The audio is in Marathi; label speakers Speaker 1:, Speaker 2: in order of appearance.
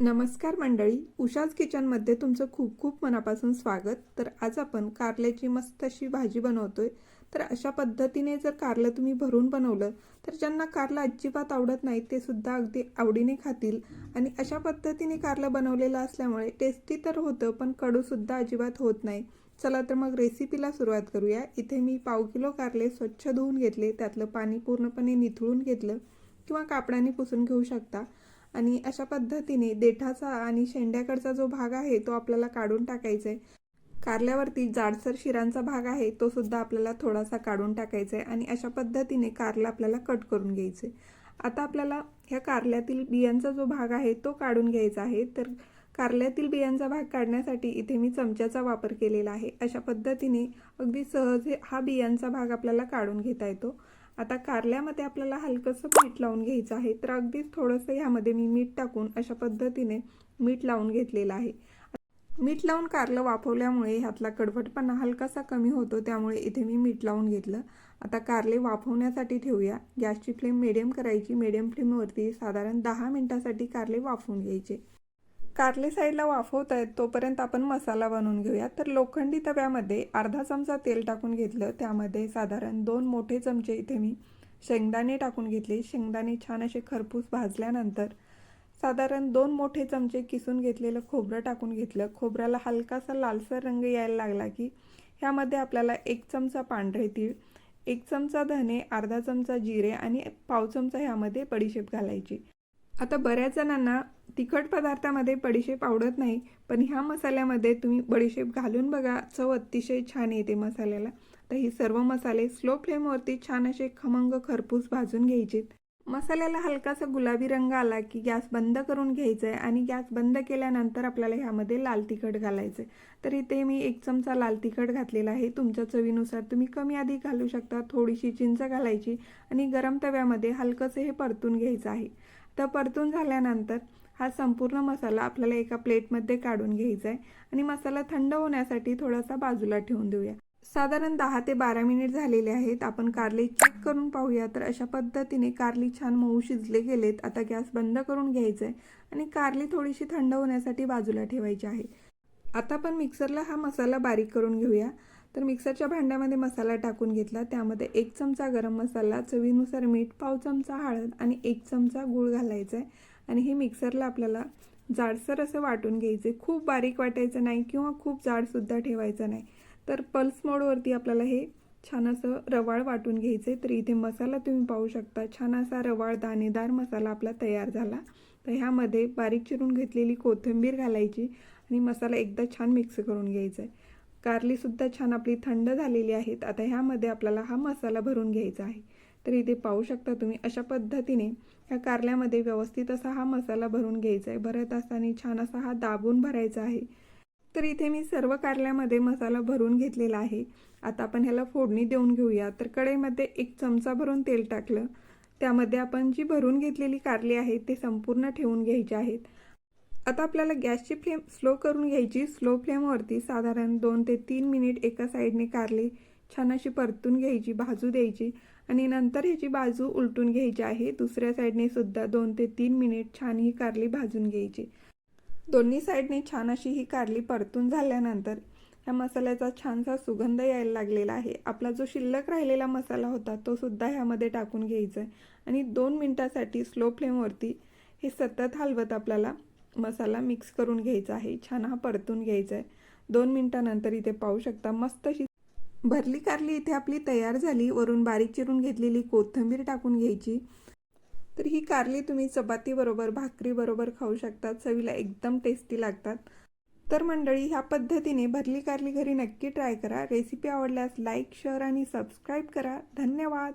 Speaker 1: नमस्कार मंडळी उषाज किचनमध्ये तुमचं खूप खूप मनापासून स्वागत. तर आज आपण कारल्याची मस्त अशी भाजी बनवतोय. तर अशा पद्धतीने जर कारलं तुम्ही भरून बनवलं तर ज्यांना कारलं अजिबात आवडत नाही ते सुद्धा अगदी आवडीने खातील. आणि अशा पद्धतीने कारलं बनवलेलं असल्यामुळे टेस्टी तर होतं पण कडूसुद्धा अजिबात होत नाही. चला तर मग रेसिपीला सुरुवात करूया. इथे मी पाव किलो कारले स्वच्छ धुवून घेतले. त्यातलं पाणी पूर्णपणे निथळून घेतलं. किंवा कापडाने पुसून घेऊ शकता. आणि अशा पद्धतीने देठाचा आणि शेंड्याकडचा जो भाग आहे तो आपल्याला काढून टाकायचा आहे कारल्यावरती जाडसर शिरांचा भाग आहे तो सुद्धा आपल्याला थोडासा काढून टाकायचा आहे आणि अशा पद्धतीने कारला आपल्याला कट करून घ्यायचे आता आपल्याला ह्या कारल्यातील बियांचा जो भाग आहे तो काढून घ्यायचा आहे. तर कारल्यातील बियांचा भाग काढण्यासाठी इथे मी चमच्याचा वापर केलेला आहे. अशा पद्धतीने अगदी सहज हे- हा बियांचा भाग आपल्याला काढून घेता येतो. आता कारल्यामध्ये आपल्याला हलकंसं मीठ लावून घ्यायचं आहे. तर अगदीच थोडंसं ह्यामध्ये मी मीठ टाकून अशा पद्धतीने मीठ लावून घेतलेलं आहे. मीठ लावून कारलं वाफवल्यामुळे ह्यातला कडवटपणा हलकासा कमी होतो त्यामुळे इथे मी मीठ लावून घेतलं. आता कारले वाफवण्यासाठी ठेवूया. गॅसची फ्लेम मिडियम करायची. मिडियम फ्लेमवरती साधारण दहा मिनटासाठी कारले वाफवून घ्यायचे. कारले साईडला वाफवत आहेत तोपर्यंत आपण मसाला बनवून घेऊया. तर लोखंडी तव्यामध्ये अर्धा चमचा तेल टाकून घेतलं. त्यामध्ये साधारण दोन मोठे चमचे इथे मी शेंगदाणे टाकून घेतले. शेंगदाणे छान असे खरपूस भाजल्यानंतर साधारण दोन मोठे चमचे किसून घेतलेलं खोबरं टाकून घेतलं. खोबऱ्याला हलकासा लालसर रंग यायला लागला की ह्यामध्ये आपल्याला एक चमचा पांढरे तीळ एक चमचा धने अर्धा चमचा जिरे आणि पाव चमचा ह्यामध्ये बडीशेप घालायची. आता बऱ्याच जणांना तिखट पदार्थामध्ये बडीशेप आवडत नाही पण ह्या मसाल्यामध्ये तुम्ही बडीशेप घालून बघा चव अतिशय छान येते मसाल्याला. तर ही सर्व मसाले स्लो फ्लेमवरती छान असे खमंग खरपूस भाजून घ्यायचे मसाल्याला हलकासा गुलाबी रंग आला की गॅस बंद करून घ्यायचा आहे आणि गॅस बंद केल्यानंतर आपल्याला ह्यामध्ये लाल तिखट घालायचं आहे तर इथे मी एक चमचा लाल तिखट घातलेला आहे. तुमच्या चवीनुसार तुम्ही कमी आधी घालू शकता थोडीशी चिंच घालायची आणि गरम तव्यामध्ये हलकंसं हे परतून घ्यायचं आहे. तर परतून झाल्यानंतर हा संपूर्ण मसाला आपल्याला एका प्लेटमध्ये काढून घ्यायचा आहे आणि मसाला थंड होण्यासाठी थोडासा बाजूला ठेवून देऊया. साधारण दहा ते बारा मिनिट झालेले आहेत. आपण कारले चेक करून पाहूया. तर अशा पद्धतीने कारली छान मऊ शिजले गेलेत. आता गॅस बंद करून घ्यायचा आहे आणि कारली थोडीशी थंड होण्यासाठी बाजूला ठेवायची आहे. आता आपण मिक्सरला हा मसाला बारीक करून घेऊया. तर मिक्सरच्या भांड्यामध्ये मसाला टाकून घेतला. त्यामध्ये एक चमचा गरम मसाला चवीनुसार मीठ पाव चमचा हळद आणि एक चमचा गूळ घालायचा आहे आणि हे मिक्सरला आपल्याला जाडसर असं वाटून घ्यायचे खूप बारीक वाटायचं नाही किंवा खूप जाडसुद्धा ठेवायचं नाही. तर पल्स मोडवरती आपल्याला हे छान असं रवाळ वाटून घ्यायचं आहे तर इथे मसाला तुम्ही पाहू शकता. छान असा रवाळ दाणेदार मसाला आपला तयार झाला. तर ह्यामध्ये बारीक चिरून घेतलेली कोथिंबीर घालायची आणि मसाला एकदा छान मिक्स करून घ्यायचा आहे कारलीसुद्धा छान आपली थंड झालेली आहेत. आता ह्यामध्ये आपल्याला हा मसाला भरून घ्यायचा आहे. तर इथे पाहू शकता तुम्ही अशा पद्धतीने ह्या कारल्यामध्ये व्यवस्थित असा हा मसाला भरून घ्यायचा आहे भरत असताना छान असा हा दाबून भरायचा आहे. तर इथे मी सर्व कारल्यामध्ये मसाला भरून घेतलेला आहे. आता आपण ह्याला फोडणी देऊन घेऊया. तर कढईमध्ये एक चमचा भरून तेल टाकलं. त्यामध्ये आपण जी भरून घेतलेली कारली आहे ते संपूर्ण ठेवून घ्यायची आहेत. आता आपल्याला गॅसची फ्लेम स्लो करून घ्यायची. स्लो फ्लेमवरती साधारण दोन ते तीन मिनिट एका साईडने कारली छान अशी परतून घ्यायची भाजू द्यायची आणि नंतर ह्याची बाजू उलटून घ्यायची आहे. दुसऱ्या साईडने सुद्धा दोन ते तीन मिनिट छान ही कारली भाजून घ्यायची. दोन्ही साईडने छान अशी ही कारली परतून झाल्यानंतर ह्या मसाल्याचा छानसा सुगंध यायला लागलेला आहे. आपला जो शिल्लक राहिलेला मसाला होता तो सुद्धा ह्यामध्ये टाकून घ्यायचा आहे आणि दोन मिनटासाठी स्लो फ्लेमवरती हे सतत हलवत आपल्याला मसाला मिक्स करून घ्यायचा आहे. छान हा परतून घ्यायचा आहे दोन मिनटानंतर इथे पाहू शकता मस्त अशी भरली कारली इथे आपली तयार झाली. वरून बारीक चिरून घेतलेली कोथिंबीर टाकून घ्यायची. तर ही कारली तुम्ही चपातीबरोबर भाकरीबरोबर खाऊ शकता चवीला एकदम टेस्टी लागतात. तर मंडळी ह्या पद्धतीने भरली कारली घरी नक्की ट्राय करा. रेसिपी आवडल्यास लाईक शेअर आणि सबस्क्राईब करा. धन्यवाद!